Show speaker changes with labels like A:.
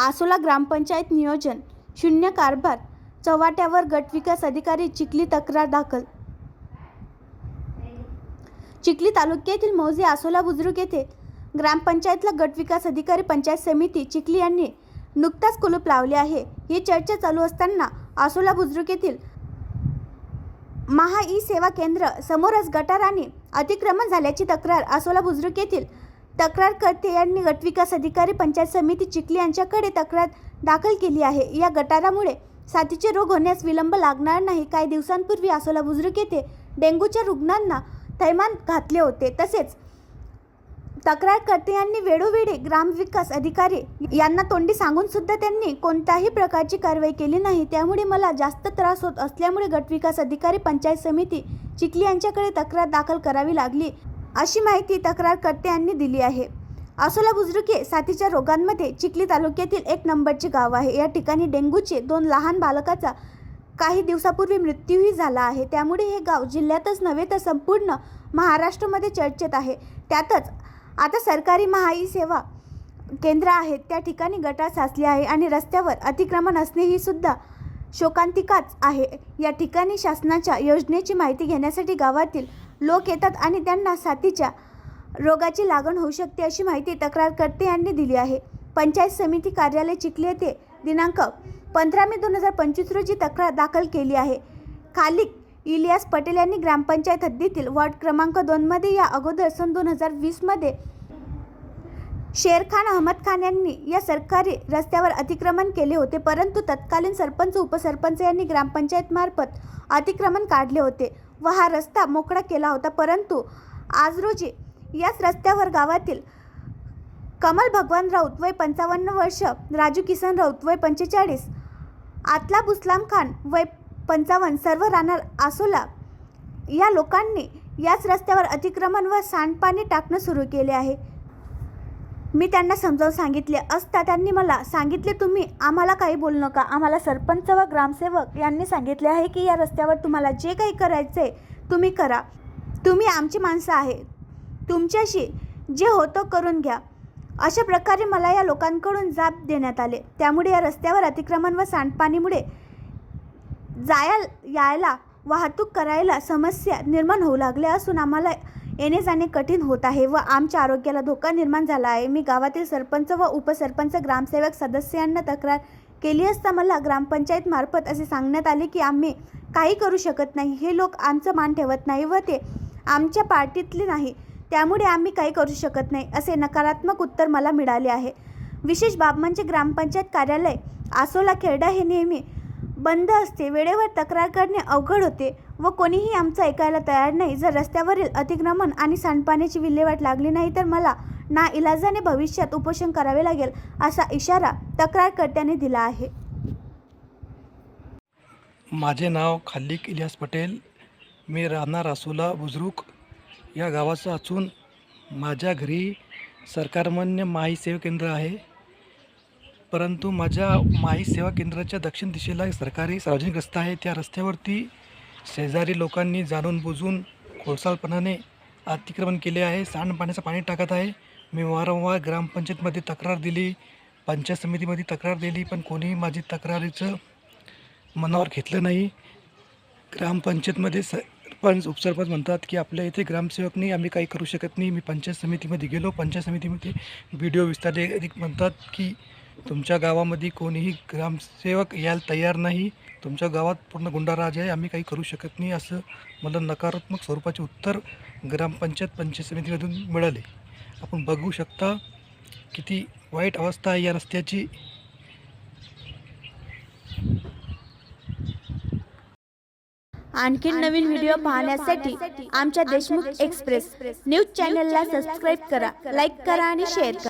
A: आसोला ग्रामपंचायत नियोजन शून्य कारभार चव्हाट्यावर गटविकास अधिकारी चिखली तक्रार दाखल. चिखली तालुक्यातील मौजे आसोला बुजुर्ग येथे ग्रामपंचायतला गटविकास अधिकारी पंचायत समिती चिखली यांनी नुकताच कुलूप लावले आहे. ही चर्चा चालू असताना आसोला बुजुर्ग येथील महा ई सेवा केंद्र समोरच गटार आणि अतिक्रमण झाल्याची तक्रार आसोला बुजुर्ग येथील तक्रारकर्ते यांनी गटविकास अधिकारी पंचायत समिती चिखली यांच्याकडे तक्रार दाखल केली आहे. या गटारामुळे साथीचे रोग होण्यास विलंब लागणार नाही. काही दिवसांपूर्वी आसोला बुजुर्ग येथे डेंग्यूच्या रुग्णांना थैमान घातले होते. तसेच तक्रारकर्ते यांनी वेळोवेळी ग्रामविकास अधिकारी यांना तोंडी सांगून सुद्धा त्यांनी कोणत्याही प्रकारची कारवाई केली नाही. त्यामुळे मला जास्त त्रास होत असल्यामुळे गटविकास अधिकारी पंचायत समिती चिखली यांच्याकडे तक्रार दाखल करावी लागली. अशी माहिती तक्रारकर्ते यांनी दिली आहे. आसोला बुजुर्गे साथीच्या रोगांमध्ये चिखली तालुक्यातील एक नंबरचे गाव आहे. या ठिकाणी डेंग्यूचे दोन लहान बालकाचा काही दिवसापूर्वी मृत्यूही झाला आहे. त्यामुळे हे गाव जिल्ह्यातच नव्हे तर संपूर्ण महाराष्ट्रामध्ये चर्चेत आहे. त्यातच आता सरकारी महाई सेवा केंद्र आहेत. त्या ठिकाणी गटार साचली आहे आणि रस्त्यावर अतिक्रमण असणे ही सुद्धा शोकांतिकाच आहे. या ठिकाणी शासनाच्या योजनेची माहिती घेण्यासाठी गावातील लोक येतात आणि त्यांना साथीच्या रोगाची लागण होऊ शकते अशी माहिती तक्रारकर्ते यांनी दिली आहे. पंचायत समिती कार्यालय चिखली येथे दिनांक पंधरा मे दोन हजार पंचवीस रोजी तक्रार दाखल केली आहे. खालिक इलियास पटेल यांनी ग्रामपंचायत हद्दीतील वॉर्ड क्रमांक दोनमध्ये या अगोदर सन दोन हजार वीसमध्ये शेरखान अहमद खान यांनी या सरकारी रस्त्यावर अतिक्रमण केले होते परंतु तत्कालीन सरपंच उपसरपंच यांनी ग्रामपंचायतमार्फत अतिक्रमण काढले होते व हा रस्ता मोकळा केला होता. परंतु आज रोजी याच रस्त्यावर गावातील कमल भगवान राऊत वय पंचावन्न वर्ष राजू किसन राऊत वय पंचेचाळीस आतला बुसलाम खान वय पंचावन्न सर्व राहणार आसोला या लोकांनी याच रस्त्यावर अतिक्रमण व सांडपाणी टाकणं सुरू केले आहे. मी त्यांना समजावून सांगितले असता त्यांनी मला सांगितले तुम्ही. आम्हाला काही बोलू नका. आम्हाला सरपंच व ग्रामसेवक यांनी सांगितले आहे की या रस्त्यावर तुम्हाला जे काही करायचे तुम्ही करा. तुम्ही आमची माणसं आहे. तुमच्याशी जे होतं करून घ्या. अशा प्रकारे मला या लोकांकडून जाब देण्यात आले. त्यामुळे या रस्त्यावर अतिक्रमण व सांडपाणीमुळे जाया यायला वाहतूक करायला समस्या निर्माण होऊ लागल्या असून आम्हाला येणे जाणे कठीण होत आहे व आमच्या आरोग्याला धोका निर्माण झाला आहे. मी गावातील सरपंच व उपसरपंच ग्रामसेवक सदस्यांना तक्रार केली असता मला ग्रामपंचायत मार्फत असे सांगण्यात आले की आम्ही काही करू शकत नाही. हे लोक आमचं मान ठेवत नाही व ते आमच्या पार्टीतले नाही. त्यामुळे आम्ही काही करू शकत नाही असे नकारात्मक उत्तर मला मिळाले आहे. विशेष बाब म्हणजे ग्रामपंचायत कार्यालय आसोला खेरडा हे नेहमी बंद असते. वेळेवर तक्रार करणे अवघड होते. व कोणीही आमचं ऐकायला तयार नाही. जर रस्त्यावरील अतिक्रमण आणि सांडपाण्याची विल्हेवाट लागली नाही तर मला ना इलाजाने भविष्यात उपोषण करावे लागेल असा इशारा तक्रारकर्त्याने दिला आहे.
B: माझे नाव खालिक इलियास पटेल. मी राहणार आसोला बुजरुक. या गावाचं असून माझ्या घरी सरकारमान्य माही सेवा केंद्र आहे. परंतु माझ्या माही सेवा केंद्राच्या दक्षिण दिशेला सरकारी सार्वजनिक रस्ता आहे. त्या रस्त्यावरती शेजारी लोकांनी जाणून बुजून खोडसाळपणाने अतिक्रमण केले आहे. सांडपाण्याचं पाणी टाकत आहे. मी वारंवार ग्रामपंचायतमध्ये तक्रार दिली. पंचायत समितीमध्ये तक्रार दिली पण कोणीही माझी तक्रारीचं मनावर घेतलं नाही. ग्रामपंचायतमध्ये सरपंच उपसरपंच म्हणतात की आपल्या इथे ग्रामसेवक नाही आम्ही काही करू शकत नाही. मी पंचायत समितीमध्ये गेलो. पंचायत समितीमध्ये बी डी ओ विस्तार अधिक म्हणतात की तुमच्या गावामध्ये कोणीही ग्रामसेवक यायला तयार नाही. तुमच्या गावात पूर्ण गुंडाराज आहे. आम्ही काही करू शकत नाही असं मला नकारात्मक स्वरूपाचे उत्तर ग्रामपंचायत पंचायत समितीमधून मिळाले. आपण बघू शकता किती वाईट अवस्था आहे या रस्त्याची.
A: आणखी नवीन व्हिडिओ पाहण्यासाठी आमच्या देशमुख एक्सप्रेस न्यूज चॅनलला सबस्क्राईब करा लाईक करा आणि शेअर करा.